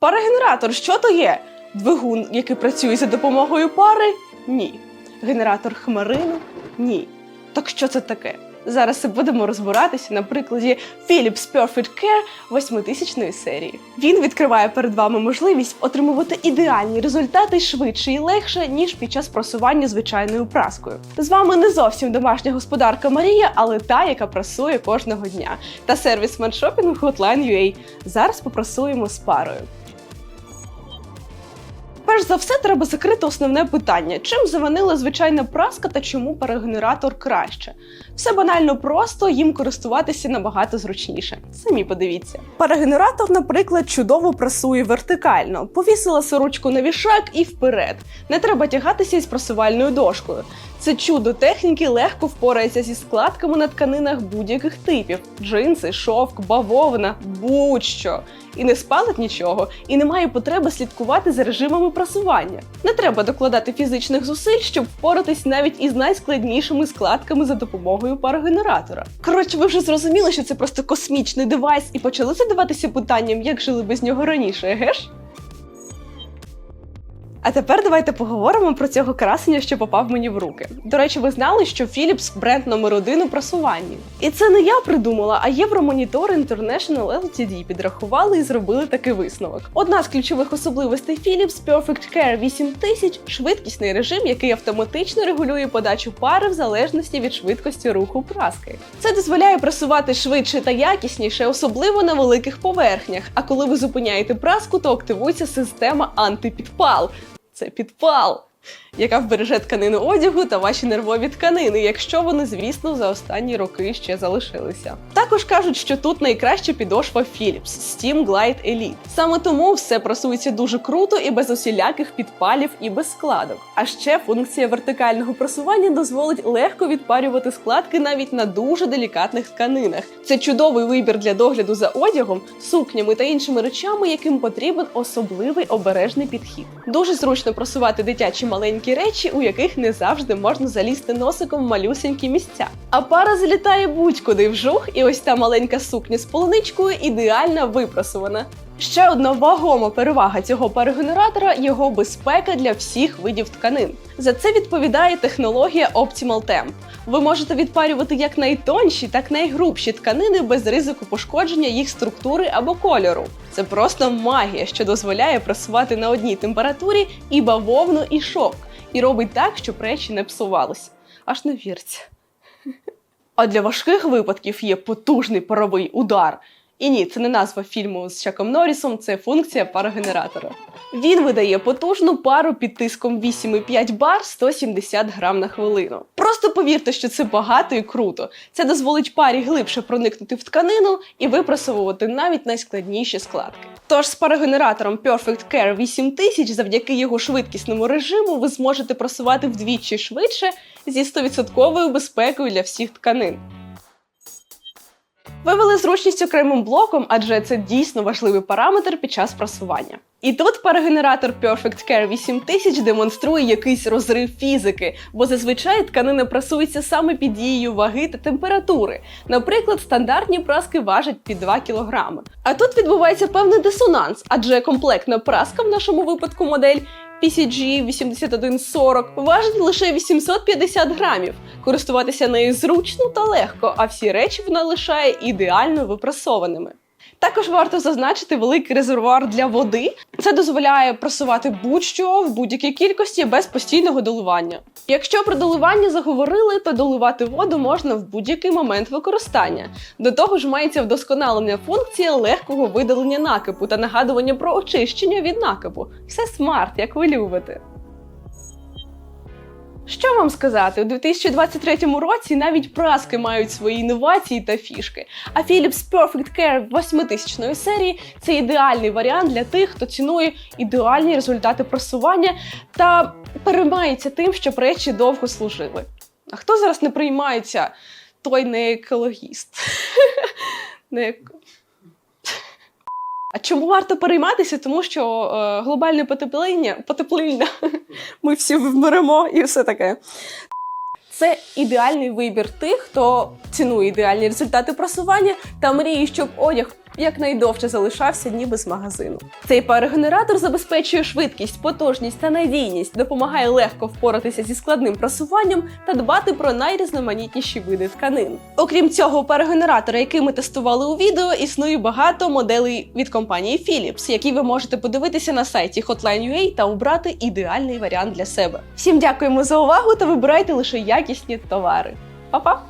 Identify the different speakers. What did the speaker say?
Speaker 1: Парогенератор, що то є? Двигун, який працює за допомогою пари? Ні. Генератор хмарину? Ні. Так що це таке? Зараз будемо розбиратися на прикладі Philips Perfect Care 8000 серії. Він відкриває перед вами можливість отримувати ідеальні результати швидше і легше, ніж під час просування звичайною праскою. З вами не зовсім домашня господарка Марія, але та, яка прасує кожного дня. Та сервіс маншопінгу Hotline UA. Зараз попрасуємо з парою. Перш за все, треба закрити основне питання: чим заванила звичайна праска та чому парогенератор краще? Все банально просто, їм користуватися набагато зручніше. Самі подивіться. Парогенератор, наприклад, чудово прасує вертикально. Повісила сорочку на вішак і вперед. Не треба тягатися із прасувальною дошкою. Це чудо техніки легко впорається зі складками на тканинах будь-яких типів: джинси, шовк, бавовна, будь-що. І не спалить нічого, і немає потреби слідкувати за режимами прасування. Не треба докладати фізичних зусиль, щоб впоратись навіть із найскладнішими складками за допомогою парогенератора. Коротше, ви вже зрозуміли, що це просто космічний девайс, і почали задаватися питанням, як жили без нього раніше, еге ж? А тепер давайте поговоримо про цього красення, що попав мені в руки. До речі, ви знали, що Philips – бренд номер один у прасуванні. І це не я придумала, а Євромонітор International Ltd підрахували і зробили такий висновок. Одна з ключових особливостей Philips Perfect Care 8000 – швидкісний режим, який автоматично регулює подачу пари в залежності від швидкості руху праски. Це дозволяє прасувати швидше та якісніше, особливо на великих поверхнях. А коли ви зупиняєте праску, то активується система антипідпал це підпал, яка вбереже тканину одягу та ваші нервові тканини, якщо вони, звісно, за останні роки ще залишилися. Також кажуть, що тут найкраща підошва Philips Steam Glide Elite. Саме тому все прасується дуже круто і без усіляких підпалів і без складок. А ще функція вертикального прасування дозволить легко відпарювати складки навіть на дуже делікатних тканинах. Це чудовий вибір для догляду за одягом, сукнями та іншими речами, яким потрібен особливий обережний підхід. Дуже зручно просувати дитячі маленькі речі, у яких не завжди можна залізти носиком в малюсенькі місця. А пара залітає будь-куди вжух, і ось та маленька сукня з полуничкою ідеально випрасувана. Ще одна вагома перевага цього парогенератора його безпека для всіх видів тканин. За це відповідає технологія Optimal Temp. Ви можете відпарювати як найтонші, так і найгрубші тканини без ризику пошкодження їх структури або кольору. Це просто магія, що дозволяє прасувати на одній температурі і бавовну, і шовк, і робить так, щоб речі не псувались. Аж не віриться. А для важких випадків є потужний паровий удар. І ні, це не назва фільму з Чаком Норрісом, це функція парогенератора. Він видає потужну пару під тиском 8,5 бар 170 грам на хвилину. Просто повірте, що це багато і круто. Це дозволить парі глибше проникнути в тканину і випрасовувати навіть найскладніші складки. Тож з парогенератором Perfect Care 8000 завдяки його швидкісному режиму ви зможете просувати вдвічі швидше зі 100% безпекою для всіх тканин. Вивели зручність окремим блоком, адже це дійсно важливий параметр під час прасування. І тут парогенератор Perfect Care 8000 демонструє якийсь розрив фізики, бо зазвичай тканина прасується саме під дією ваги та температури. Наприклад, стандартні праски важать під 2 кг. А тут відбувається певний дисонанс, адже комплектна праска в нашому випадку модель PCG 8140 важить лише 850 грамів. Користуватися нею зручно та легко, а всі речі вона лишає ідеально випрасованими. Також варто зазначити великий резервуар для води. Це дозволяє просувати будь-що в будь-якій кількості без постійного доливання. Якщо про доливання заговорили, то доливати воду можна в будь-який момент використання. До того ж, мається вдосконалена функція легкого видалення накипу та нагадування про очищення від накипу. Все смарт, як ви любите. Що вам сказати, у 2023 році навіть праски мають свої інновації та фішки. А Philips Perfect Care 8000 серії це ідеальний варіант для тих, хто цінує ідеальні результати просування та переймається тим, щоб речі довго служили. А хто зараз не приймається, той не екологіст. Чому варто перейматися? Тому що е, глобальне потепління, потепління, ми всі вмремо і все таке. Це ідеальний вибір тих, хто цінує ідеальні результати просування та мріє, щоб одяг якнайдовше залишався ніби з магазину. Цей парогенератор забезпечує швидкість, потужність та надійність, допомагає легко впоратися зі складним просуванням та дбати про найрізноманітніші види тканин. Окрім цього парогенератора, який ми тестували у відео, існує багато моделей від компанії Philips, які ви можете подивитися на сайті Hotline.ua та обрати ідеальний варіант для себе. Всім дякуємо за увагу та вибирайте лише якісні товари. Па-па!